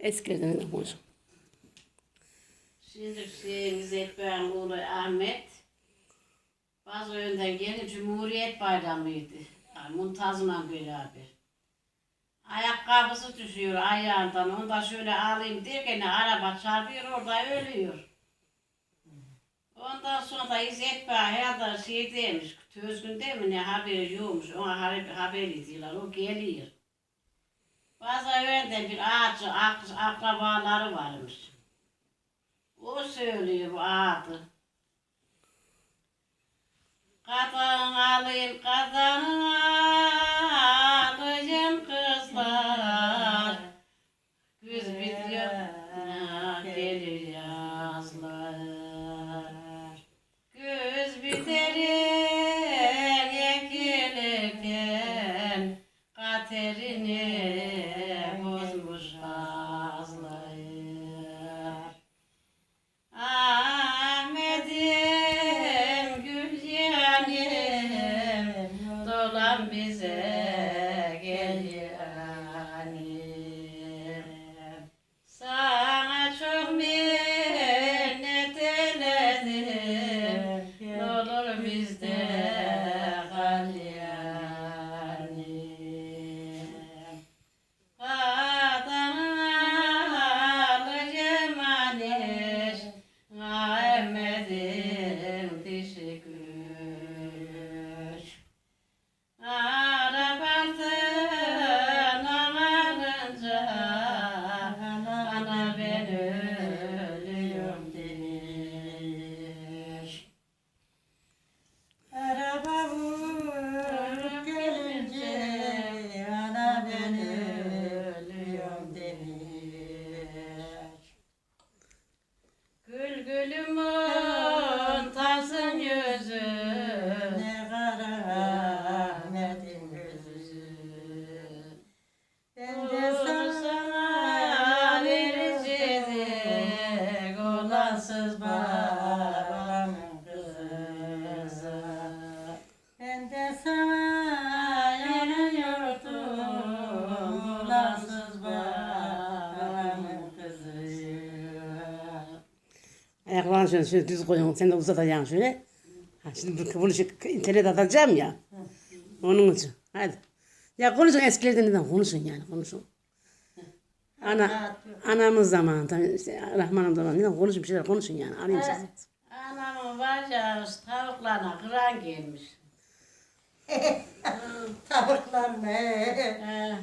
Eskilerden de konuşun. Şimdi şeyimiz Ekber oğlu Ahmet bazı önden geldi Cumhuriyet Bayramı'ydı. Yani Muntaz'la beraber. Ayakkabısı düşüyor ayağından. Onu da şöyle alayım derken araba çarpıyor orada ölüyor. Ondan sonra İzzet Bey herhalde şey demiş, Tözgün değil mi ne haberi yokmuş, ona haber, haber ediyorlar, o geliyor. Öğrenden bir ağacı, ak, akrabaları varmış. O söylüyor bu adı. Kadın alayım, kadın alayım Ayaklarını şöyle, şöyle düz koyun. Sen de uzatacaksın şöyle. Ha, şimdi bu- bunu şu internet atacağım ya. Onun için. Hadi. Ya konuşun eskilerden neden konuşun yani konuşun. Ana, anamız zamanında, işte Rahman'ın zamanında neden konuşun bir şeyler konuşun yani. Arayayım sizi. Anamın bacağı tavuklarına kıran gelmiş. Tavuklar ne? Ee,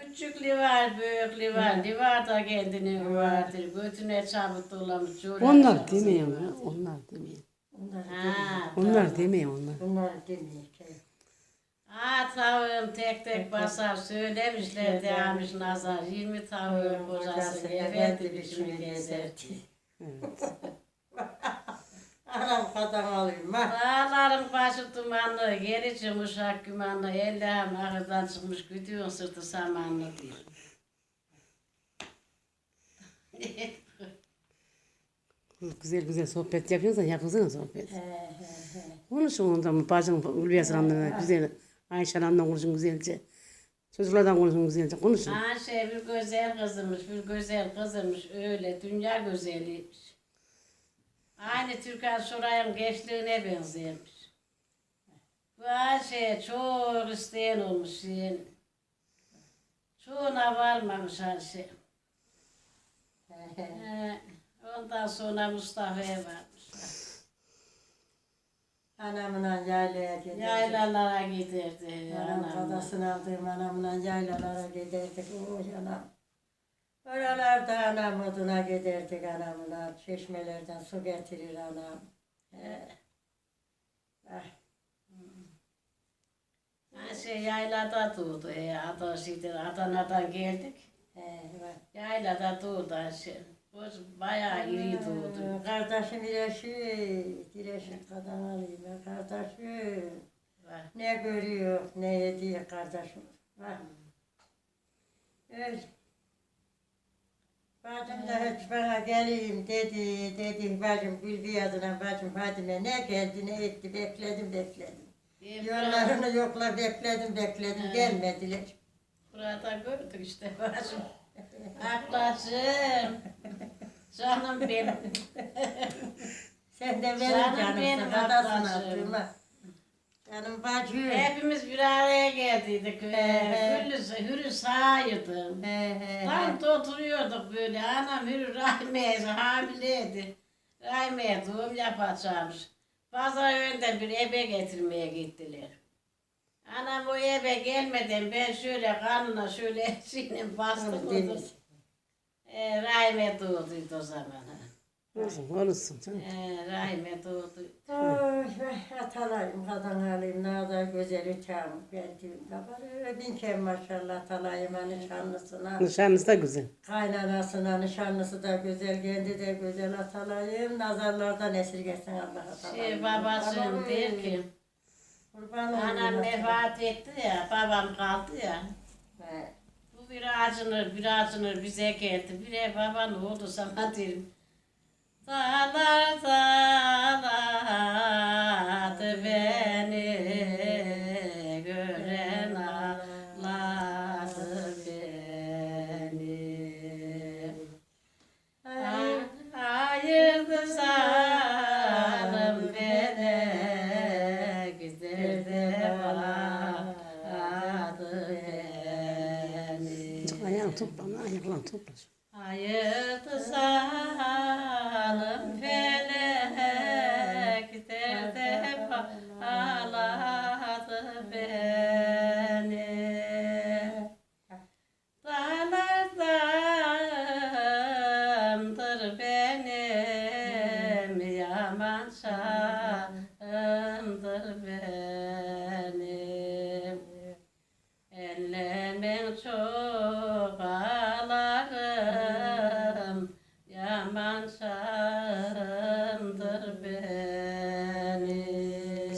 Küçük livar, büyük livar. Livar da kendini vardır. Götüne çabuk dolamış. Onlar demeyin ya. Onlar demeyin. Bunlar Ha, Onlar demeyin onlar. Bunlar demek ki. ha tavuğum tek tek basar söylemişler demiş nazar. 20 tavuğun kocası efendi biçimi gezerdi. Anam kadın alayım ha. Dağların başı dumanlı, geri çımuşak gümanlı, ellerim ahırdan çıkmış, güdüğün sırtı samanlı diyor. Güzel güzel sohbet yapıyorsan yapılsana sohbet. He he he. Konuşun ondan bacın Hülya Hanım'la güzel. Ayşe Hanım'la konuşun güzelce. Çocuklardan konuşun güzelce. Konuşun. Şey bir güzel kızmış, bir güzel kızmış öyle dünya güzeliymiş. Aynı Türkan Şoray'ın gençliğine benziyormuş. Bu Ayşe çok isteyen olmuş yani. Çoğuna varmamış Ayşe. He, Ondan sonra Mustafa'ya varmışlar. Anamla yaylaya giderdik. Yaylalara giderdi. Anam anam. kadasını aldığım anamla yaylalara giderdik. Oy anam. Oralarda anam oduna giderdik anamla. Çeşmelerden su getirir anam. He. Ah. Ayşe yaylada doğdu. E, Adana'dan, Adana'dan geldik. He, bak. Yaylada doğdu Ayşe. O bayağı iri doğdu. Kardeşim Direşi, Direşi kadın alayım ben kardeşim. Bak. Ne görüyor, ne yediyor kardeşim. Bak. Öyle. Bacım da hiç bana geleyim dedi, dedi bacım Gülbi adına bacım Fadime ne geldi ne etti bekledim bekledim. Ben Yollarını yokla bekledim bekledim gelmediler. Burada gördük işte bacım. Ablacığım. Canım benim. Sen de benim Canım canımsın. benim Adasın. Abdülma. Canım bacım. Hepimiz bir araya geldiydik. He. Hürü, hürü he. Tam da oturuyorduk böyle. Anam Hürü Rahmiye hamileydi. Rahmiye doğum yapacakmış. Pazar öğünden bir ebe getirmeye gittiler. Anam o ebe gelmeden ben şöyle kanına şöyle sinem bastım. Deniz. E, Rahime doğduydu o zaman. Olsun, olsun canım. E, Rahime doğdu. Oy vay atalayım kadın alayım ne kadar güzel uçağım. Diyorum kabarı bin kere maşallah atalayıma nişanlısına. Nişanlısı da güzel. Kaynanasına nişanlısı da güzel, kendi de güzel atalayım. Nazarlardan esirgesin Allah atalayım. Şey babacığım der ki, Kurban anam vefat etti ya, babam kaldı ya. He. Bu bir acınır, bir acınır bize geldi. Bir ev baban oldu sana derim.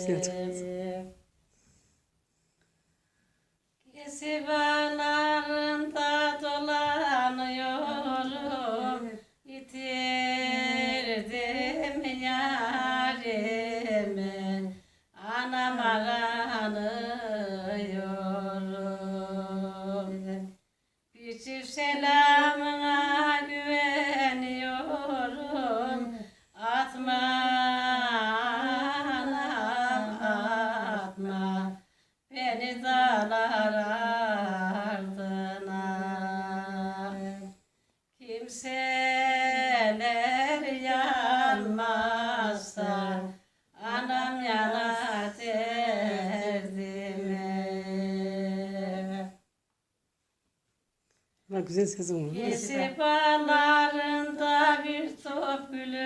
Güzel çok güzel sesin var. Kesip bağlarında bir top gülüm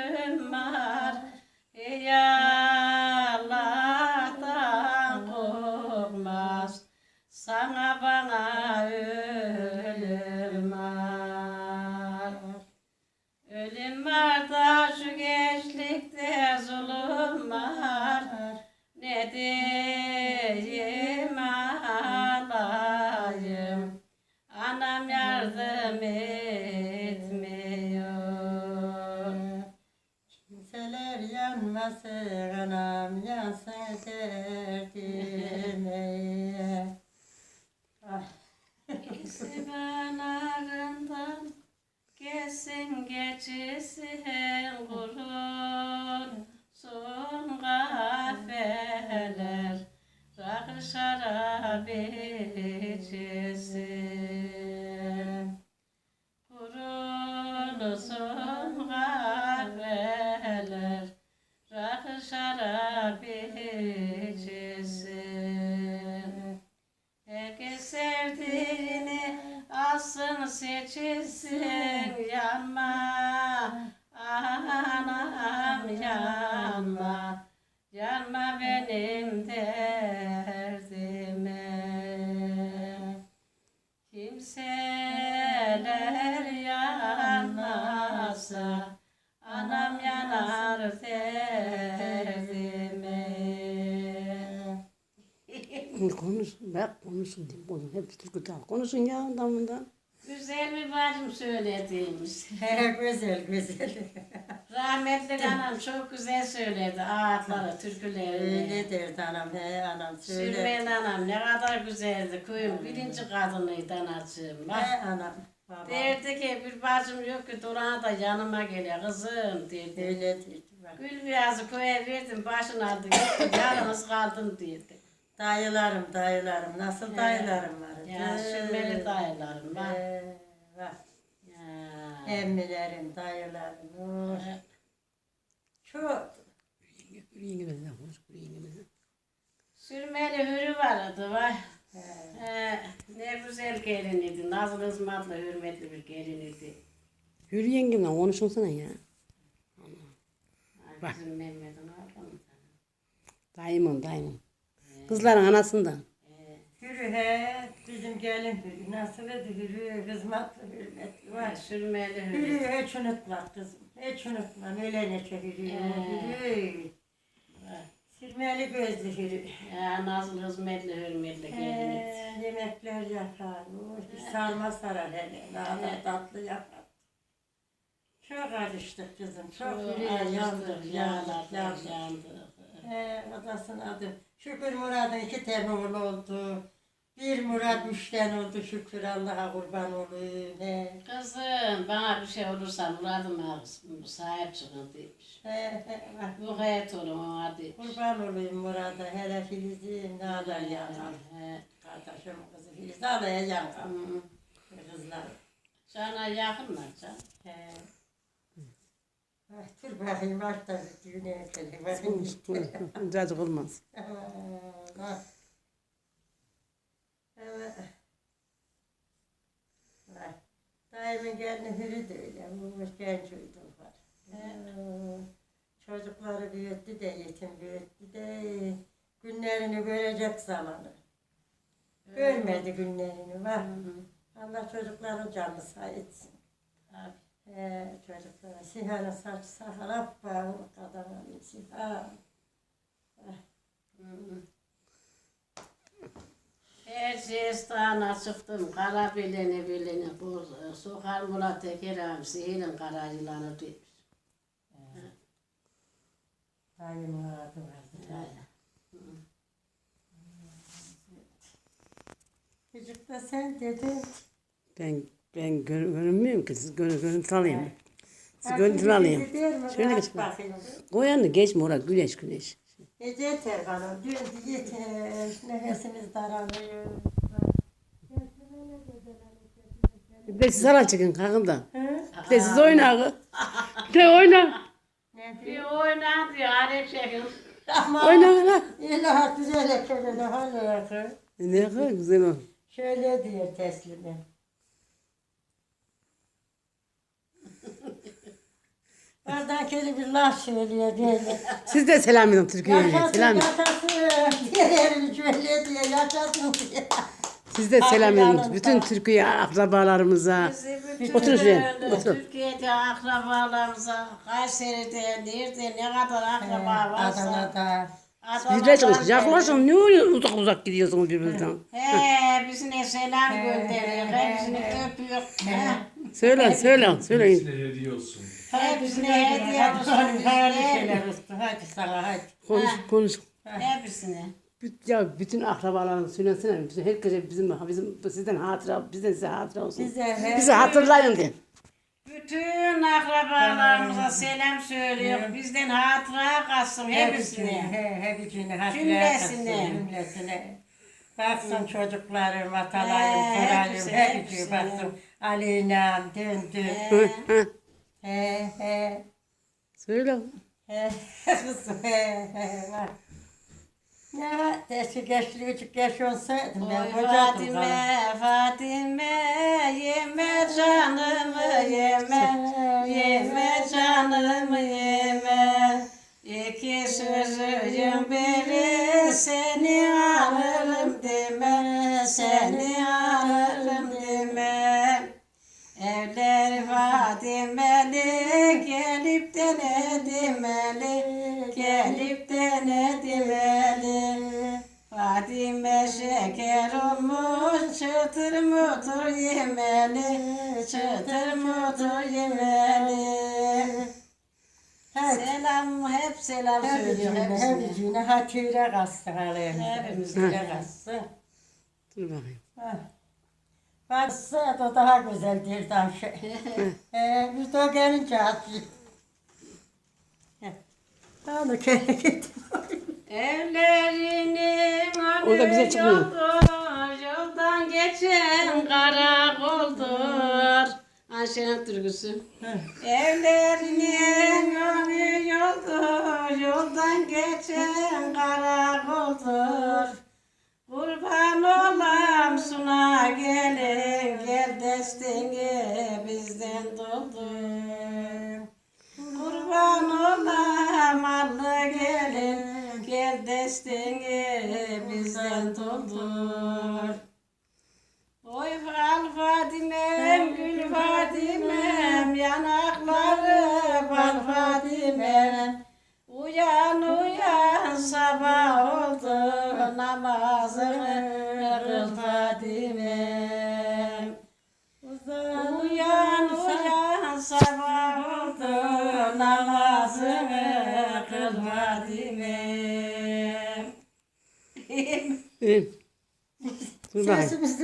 anam yansın derdime. Ah. Sivanarından kesin geçirsin kurun son kahveler rakı şarap içilsin. Rakı Konuş, bak konuşun diyeyim. Oğlum hep türkü tal. Konuşun ya adamından. Güzel bir bacım söylediğimiz. Güzel güzel. Rahmetli anam çok güzel söyledi ağıtları, türkülerini. Öyle derdi anam. He anam söyle. Sürmeyen anam ne kadar güzeldi. Köyün birinci kadınıydı anacığım. Bak. He anam. Baba. Derdi ki bir bacım yok ki Duran da yanıma geliyor kızım derdi. Öyle derdi. bak. Gül beyazı köye verdim başını aldı gitti yalnız kaldım derdi. Dayılarım dayılarım. Nasıl dayılarım var? Ya sürmeli dayılarım bak. He, bak. Ya. Emmilerim, dayılarım. oh. Çok. Yürü yengemizden konuş. Yürü yengemizden. Sürmeli hürü vardı vay. He. He, ne güzel gelin idi. Nazlı hizmetli hürmetli bir gelin idi. Yürü yengemden konuşunsana ya. Ay, Bizim Mehmet'in oğlum. Dayımım dayımım. Kızların anasından. Hürü he, bizim gelin hürü. Nasıl idi hürü, kızmatlı hürmetli var. Sürmeli hürü. Hürü hiç unutma kızım. Hiç unutma. Öyle neçe hürü. Hürü. Sirmeli gözlü hürü. Ya Nazlı hizmetli hürmetli gelin yemekler yapar. Oh, sarma sarar hele. Daha da tatlı yapar. Çok alıştık kızım. Çok hürüye yandık, yandık, yandık. He, adasının adı. Şükür Murat'ın iki tane oğlu oldu. Bir Murat üç tane oldu şükür Allah'a kurban olayım. He. Kızım bana bir şey olursa Murad'ıma sahip çıkın demiş. He, he, bak, Bu hayat olun ona demiş. kurban olayım Murat'a. Hele Filiz'i ne alır yanar. He. Kardeşim kızı Filiz alaya yanar. Kızlar. Sana yakınlar can. He. Dur bakayım bak da düğüne. Konuş konuş. Cacık olmaz. Bak. Evet. Daimin gelini hürü de öyle. Bu genç uydu var. Çocukları büyüttü de yetim büyüttü de günlerini görecek zamanı. Görmedi günlerini var. Allah çocukların canını sağ etsin. Tabii. Ee, çocuklara Sihan'ın saç sakal appa kadın Sihan. Her şey stana çıktım, kara bileni bileni, bu sokar Murat Teker abi, sihirin kara yılanı demiş. Dayım vardı vardı. Çocuk da sen dedin. Ben ben gör, görünmüyorum ki siz gör, görüntü alayım. Siz görüntü alayım. Şöyle geç. Koyanı geçme oraya güneş güneş. E yeter bana. Diyor ki yeter. Nefesimiz daralıyor. Bir de siz hala çıkın kalkın da. Bir de siz oyna. Bir de oyna. Ne Bir oyna diyor, alet çekin. Oyna oyna. ilahi güzel ne hala Ne kadar güzel o. Şöyle diyor teslimi. Oradan keli bir laf söylüyor böyle. Siz de selam edin Türkiye'ye. Yaşasın, Selam. yaşasın diye elini şöyle diye yaşasın diye. Siz de selam edin. Bütün Türkiye akrabalarımıza. Bizi bütün Otur şuraya, öyle otur. Türkiye'de akrabalarımıza, Kayseri'de, nerede ne kadar akraba varsa. Adana'da. Biz de çıkmış. Adana'dan Yaklaşın. Ne oluyor uzak uzak gidiyorsunuz birbirinizden. Hepsine selam gönderiyor, hepsini öpüyor. He. Söyle söyle söyleyin. Size hediye olsun. Hepsine hediye olsun Hadi bizde. şeyler usta. Hadi sana hadi. Konuş konuş. Hepsine. Ya bütün akrabalarını söylesene. Bütün herkese bizim bizim sizden hatıra, bizden size hatıra olsun. Bize. Bizi hatırlayın de. Bütün akrabalarımıza selam söylüyor. Bizden hatıra kalsın hepsine. He, hepsine. hadi Cümlesine. yakasın, Cümlesine. Baksın çocuklarım, atalarım, He, sorarım, hepsi, hepsi hepsi. baksın. Aleyna, döndü. He, he, Söyle. he, kızım, he, he, bak. Ya, eski gençliği küçük genç olsaydım ben Oy kocaktım sana. Fatime, Fatime, yeme canımı yeme, yeme canımı yeme. Şeker olmuş, çıtır mutur yemeli, çıtır mutur yemeli. selam, hep selam söylüyor Hepsine, hepsine. hepsine hatire kalsın aleyhimize. Hepimize. Hatire kalsın. Dur bakayım. Heh. Baksa da daha güzel bir tavşı. ee, biz de gelince atlı. Onu kendi gittim. Evlerinin Orada güzel çıkmıyor. yoldur, yoldan geçen karakoldur. Ayşe'nin türküsü. Evlerinin önü yoldur, yoldan geçen karakoldur. Kurban olam suna gelin, gel destini bizden doldur. Kurban olam allı gelin, gel destini bizden doldur. Fadimem. İyi. Dur bakayım. Sesimiz